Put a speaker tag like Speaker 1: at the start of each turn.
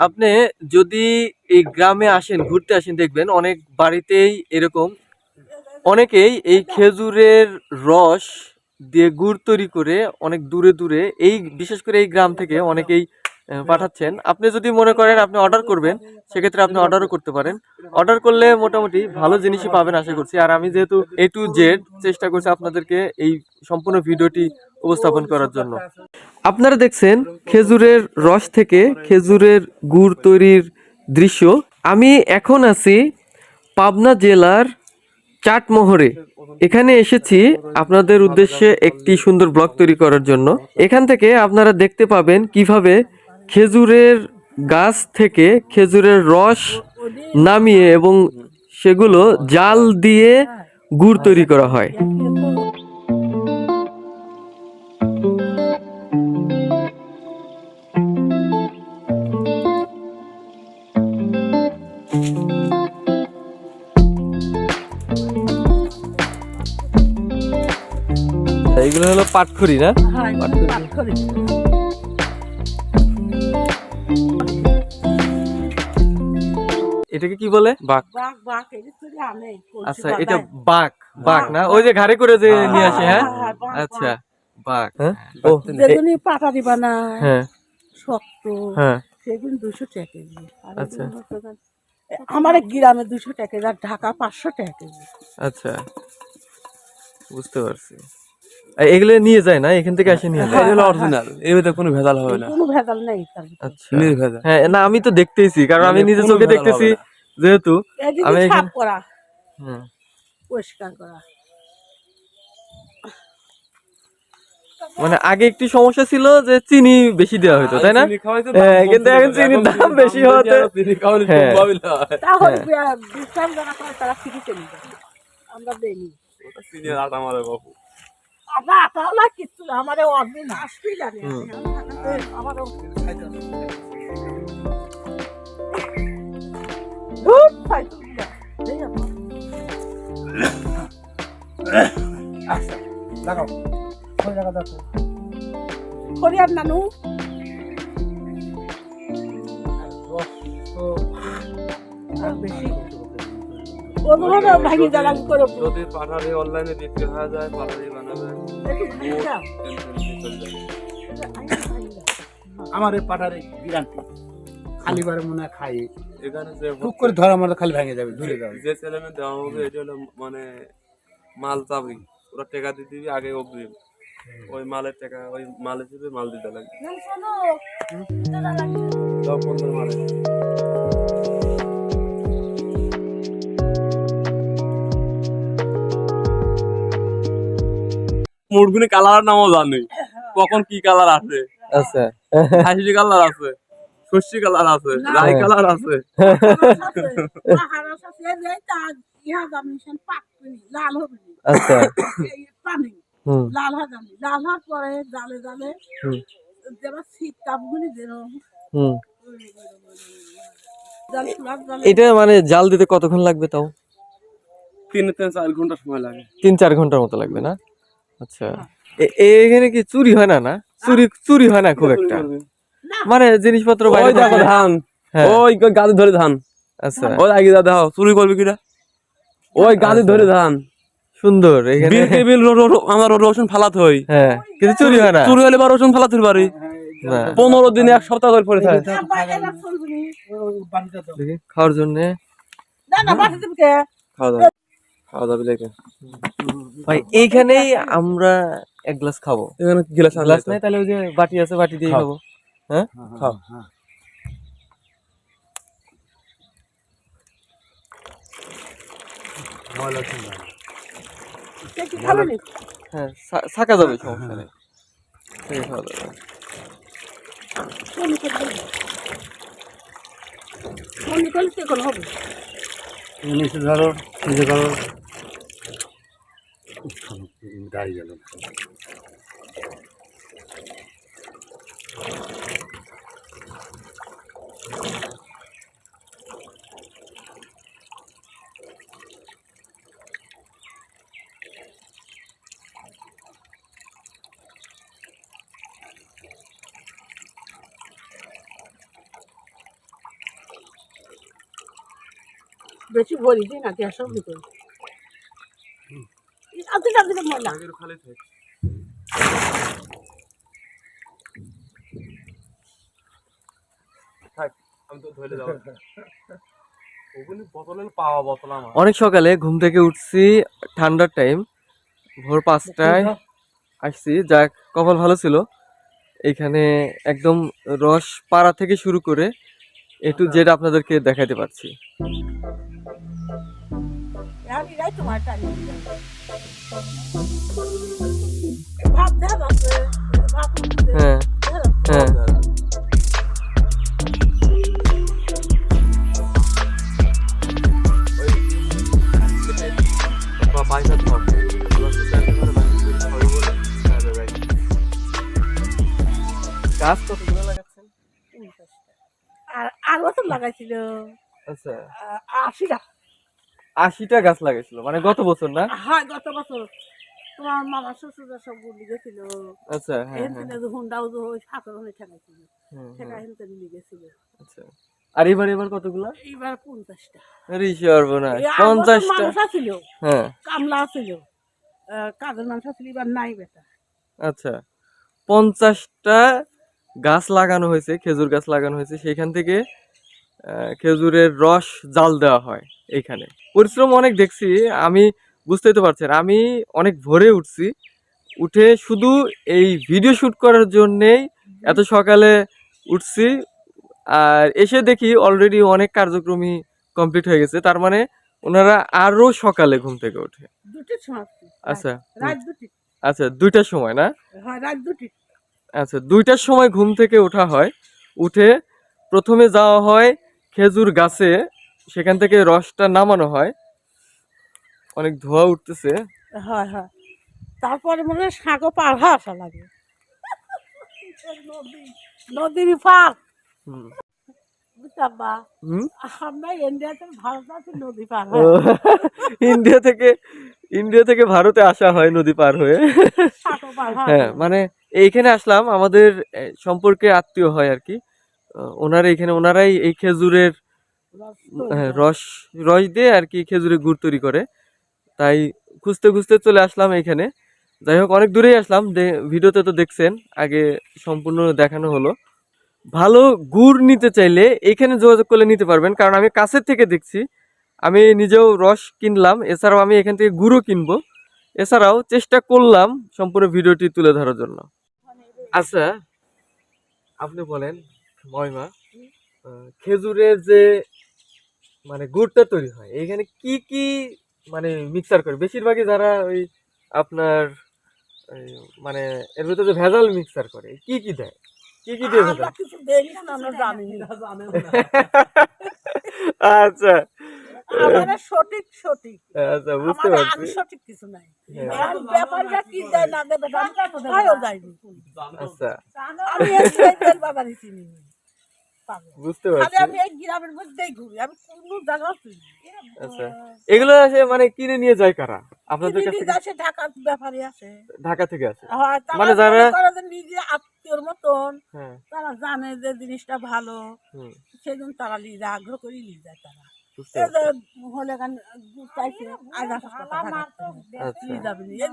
Speaker 1: আপনি যদি এই গ্রামে আসেন, ঘুরতে আসেন, দেখবেন অনেক বাড়িতেই এরকম। অনেকেই এই খেজুরের রস দিয়ে গুড় তৈরি করে অনেক দূরে দূরে এই, বিশেষ করে এই গ্রাম থেকে অনেকেই পাঠাচ্ছেন। আপনি যদি মনে করেন আপনি অর্ডার করবেন, সেক্ষেত্রে আপনি অর্ডারও করতে পারেন। অর্ডার করলে মোটামুটি ভালো জিনিসই পাবেন আশা করছি। আর আমি যেহেতু এ টু জেড চেষ্টা করছি আপনাদেরকে এই সম্পূর্ণ ভিডিওটি উপস্থাপন করার জন্য। আপনারা দেখছেন খেজুরের রস থেকে খেজুরের গুড় তৈরির দৃশ্য। আমি এখন আছি পাবনা জেলার চাটমোহরে। এখানে এসেছি আপনাদের উদ্দেশ্যে একটি সুন্দর ব্লগ তৈরি করার জন্য। এখান থেকে আপনারা দেখতে পাবেন কীভাবে খেজুরের গাছ থেকে খেজুরের রস নামিয়ে এবং সেগুলো জাল দিয়ে গুড় তৈরি করা হয়। এইগুলো হলো পাটখড়ি না?
Speaker 2: হ্যাঁ,
Speaker 1: পাটখড়ি। এটাকে কি বলে?
Speaker 2: বাঘ, বাঘ,
Speaker 1: আচ্ছা এটা বাক বাক না? ওই যে ঘাড়ে করে যে নিয়ে আসে হ্যাঁ
Speaker 2: হ্যাঁ, বাঘ,
Speaker 1: আচ্ছা হ্যাঁ?
Speaker 2: পাটা দিবা না
Speaker 1: হ্যাঁ।
Speaker 2: শক্ত
Speaker 1: হ্যাঁ।
Speaker 2: দুশো টাকা
Speaker 1: আচ্ছা।
Speaker 2: এগুলো আমার গ্রামে দুশো টাকা আর ঢাকা পাঁচশো টাকা
Speaker 1: আচ্ছা। বুঝতে পারছি। এগুলো নিয়ে যায় না এখান থেকে এসে নিয়ে যায়।
Speaker 3: এগুলো অরিজিনাল এর ভিতরে কোনো ভেজাল হবে না।
Speaker 2: কোনো ভেজাল নেই
Speaker 1: আচ্ছা।
Speaker 3: নির্ভেজাল।
Speaker 1: হ্যাঁ না আমি তো দেখতেইছি কারণ আমি নিজে চোখে দেখতেছি যেহেতু আমি
Speaker 2: সাফ
Speaker 1: এখানে-
Speaker 2: করা।
Speaker 1: হুম,
Speaker 2: পরিষ্কার করা।
Speaker 1: মানে আগে একটি সমস্যা ছিল যে চিনি বেশি দেওয়া হতো তাই না? হ্যাঁ, কিন্তু এখন চিনির দাম বেশি হওয়াতে- হ্যাঁ।
Speaker 2: আমরা দেইনি আমরা আটাও না কিচ্ছু না আমার। নানু। করে।
Speaker 3: যদি পাঠারে অনলাইনে দিতে হয়ে যায় পাঠারে বানাবে।
Speaker 4: আমার এই পাটারে গ্যারান্টি খালি বারে মনে হয় খাই
Speaker 3: এখানে যে
Speaker 4: টুক করে ধরা আমার খালি ভেঙে যাবে ধরে যাবে।
Speaker 3: যে ছেলে মেয়ে দেওয়া হবে এটা হলো মানে মাল চাবি। ওরা টাকা দিয়ে দিবি আগে অগ্রিম। ওই মালের টাকা ওই মাল হিসেবে মাল দিতে লাগবে। পনেরো মালে মুরগুনি কালার নামও জানি। কখন কি কালার আছে?
Speaker 1: আচ্ছা
Speaker 3: হাসি কালার আছে শস্যি কালার আছে রাই কালার আছে।
Speaker 1: আচ্ছা।
Speaker 2: এই পানি,
Speaker 1: হুম।
Speaker 2: লাল হয়ে লাল হওয়ার পরে জালে জালে যেবার শীত কাপগুলি যেরকম
Speaker 1: হুম।
Speaker 2: জাল ফুলার জালে
Speaker 1: এটা মানে জাল দিতে কতক্ষণ লাগবে তাও?
Speaker 3: তিন চার ঘণ্টা সময় লাগে।
Speaker 1: তিন চার ঘণ্টার মতো লাগবে না? আচ্ছা। এখানে কি চুরি হয় না না? চুরি চুরি হয় না খুব একটা? মানে জিনিসপত্র বাইরে
Speaker 3: ওই দেখো ধান।
Speaker 1: হ্যাঁ।
Speaker 3: ওই গাদি ধরে ধান।
Speaker 1: আচ্ছা।
Speaker 3: ওই আগে যা দেখো চুরি করবি কিনা? ওই গাদি
Speaker 1: আচ্ছা।
Speaker 3: ধরে ধান।
Speaker 1: সুন্দর এখানে।
Speaker 3: বিল আমার রসুন ফালাতে হই
Speaker 1: হ্যাঁ কিন্তু চুরি হয় না।
Speaker 3: চুরি হলে বা রসুন ফালাতে পারি।
Speaker 1: না।
Speaker 3: পনেরো দিনে এক সপ্তাহ করে পড়ে থাকে।
Speaker 1: খাওয়ার জন্য।
Speaker 2: না না বাসা দিবি কে?
Speaker 3: খাওয়া দাওয়া খাওয়া
Speaker 1: ভাই এইখানেই আমরা এক গ্লাস খাব।
Speaker 3: এখানে গিলাস
Speaker 1: গ্লাস নাই তাহলে ওই যে বাটি আছে বাটি দিয়ে খাব। হ্যাঁ?
Speaker 3: খাও
Speaker 2: কি খাবে নি?
Speaker 1: হ্যাঁ থাকা যাবে সমস্যা নেই। খাওয়া?
Speaker 4: নিচে ধরো। দেখাই গেল
Speaker 2: বেশি বলি দিই না গ্যাসও ভিতরে
Speaker 3: পাওয়া বোতল আমার।
Speaker 1: অনেক সকালে ঘুম থেকে উঠছি ঠান্ডার টাইম ভোর পাঁচটায় আসছি যাক কপাল ভালো ছিল। এখানে একদম রস পাড়া থেকে শুরু করে একটু যেটা আপনাদেরকে দেখাতে পারছি।
Speaker 2: যাই তোমার টাইম ভাত দেখা
Speaker 1: হ্যাঁ হ্যাঁ
Speaker 3: পয়সা
Speaker 1: গাছ কতগুলো লাগাচ্ছেন
Speaker 2: আর আর বছর লাগাইছিল।
Speaker 1: আচ্ছা।
Speaker 2: আহ, আশিটা।
Speaker 1: আশিটা গাছ লাগাইছিল মানে গত বছর না?
Speaker 2: হয় গত বছর। তোমার মামা শ্বশুরা সব গুলি গেছিল।
Speaker 1: আচ্ছা হ্যাঁ হ্যাঁ।
Speaker 2: হুন্ডাও ওই ঠেকাইছিল। ঠেকা নিয়ে গেছিল।
Speaker 1: আচ্ছা। আর এবার এবার কতগুলো?
Speaker 2: এইবার পঞ্চাশটা।
Speaker 1: আরে সর্বনাশ পঞ্চাশটা।
Speaker 2: আছিল।
Speaker 1: হ্যাঁ।
Speaker 2: কামলা কাজের মানুষ এবার নাই বেটা।
Speaker 1: আচ্ছা। পঞ্চাশটা গাছ লাগানো হয়েছে খেজুর গাছ লাগানো হয়েছে সেখান থেকে খেজুরের রস জাল দেওয়া হয় এখানে। পরিশ্রম অনেক দেখছি আমি বুঝতেই তো পারছেন আমি অনেক ভোরে উঠছি। উঠে শুধু এই ভিডিও শুট করার জন্যেই এত সকালে উঠছি আর এসে দেখি অলরেডি অনেক কার্যক্রমই কমপ্লিট হয়ে গেছে। তার মানে ওনারা আরও সকালে ঘুম থেকে ওঠে। আচ্ছা আচ্ছা দুইটার সময় না?
Speaker 2: হয়
Speaker 1: আচ্ছা দুইটার সময় ঘুম থেকে ওঠা হয়। উঠে প্রথমে যাওয়া হয় খেজুর গাছে সেখান থেকে রসটা নামানো হয়। অনেক ধোয়া উঠতেছে।
Speaker 2: হয় হয়। তারপরে মনে হয় সাঁকো পার হয়ে আসা লাগে। নদীর পার।
Speaker 1: ইন্ডিয়া থেকে ইন্ডিয়া থেকে ভারতে আসা হয় নদী পার হয়ে।
Speaker 2: হয়।
Speaker 1: মানে এইখানে আসলাম আমাদের সম্পর্কে আত্মীয় হয় আর কি। ওনারা এখানে ওনারাই এই খেজুরের
Speaker 2: রস
Speaker 1: হ্যাঁ, রস রস দিয়ে আর কি খেজুরের গুড় তৈরি করে। তাই খুঁজতে খুঁজতে চলে আসলাম এখানে। যাই হোক অনেক দূরেই আসলাম। ভিডিওতে তো দেখছেন আগে সম্পূর্ণ দেখানো হলো। ভালো গুড় নিতে চাইলে এখানে যোগাযোগ করলে নিতে পারবেন কারণ আমি কাছের থেকে দেখছি। আমি নিজেও রস কিনলাম এছাড়াও আমি এখান থেকে গুঁড়ো কিনবো। এছাড়াও চেষ্টা করলাম সম্পূর্ণ ভিডিওটি তুলে ধরার জন্য। আচ্ছা আপনি বলেন। ময়মা খেজুরের যে মানে গুড়টা তৈরি হয় এখানে কি কি মানে মিক্সার করে? বেশিরভাগই যারা ওই আপনার মানে এর ভিতরে ভেজাল মিক্সার করে কি কি দেয়? কি কি দিয়ে
Speaker 2: আমরা
Speaker 1: ভেজাল?
Speaker 2: কিছু দেখি না আমরা জানি না।
Speaker 1: আচ্ছা।
Speaker 2: আমাদের সঠিক সঠিক।
Speaker 1: আচ্ছা বুঝতে পারছি।
Speaker 2: আমি সঠিক কিছু নাই।
Speaker 1: হ্যাঁ।
Speaker 2: এখন কি দেয় না দেবে
Speaker 1: আচ্ছা।
Speaker 2: আমি চিনি।
Speaker 1: বুঝতে পারছি।
Speaker 2: আমি এই গ্রামের মধ্যেই ঘুরি আমি কোনো না।
Speaker 1: আচ্ছা। এগুলো আসে মানে কিনে নিয়ে যায় কারা? আপনাদের কাছ
Speaker 2: আসে ঢাকার ব্যাপারী আছে।
Speaker 1: ঢাকা থেকে আসে
Speaker 2: তারা
Speaker 1: মানে যারা-
Speaker 2: নিজে আত্মীয়র মতন।
Speaker 1: হ্যাঁ।
Speaker 2: তারা জানে যে জিনিসটা ভালো।
Speaker 1: হুম।
Speaker 2: সেই জন্য তারা নিয়ে যায় আগ্রহ করে নিয়ে যায় তারা। হলে গান চাইছে ঢাকা নিয়ে যাবে যে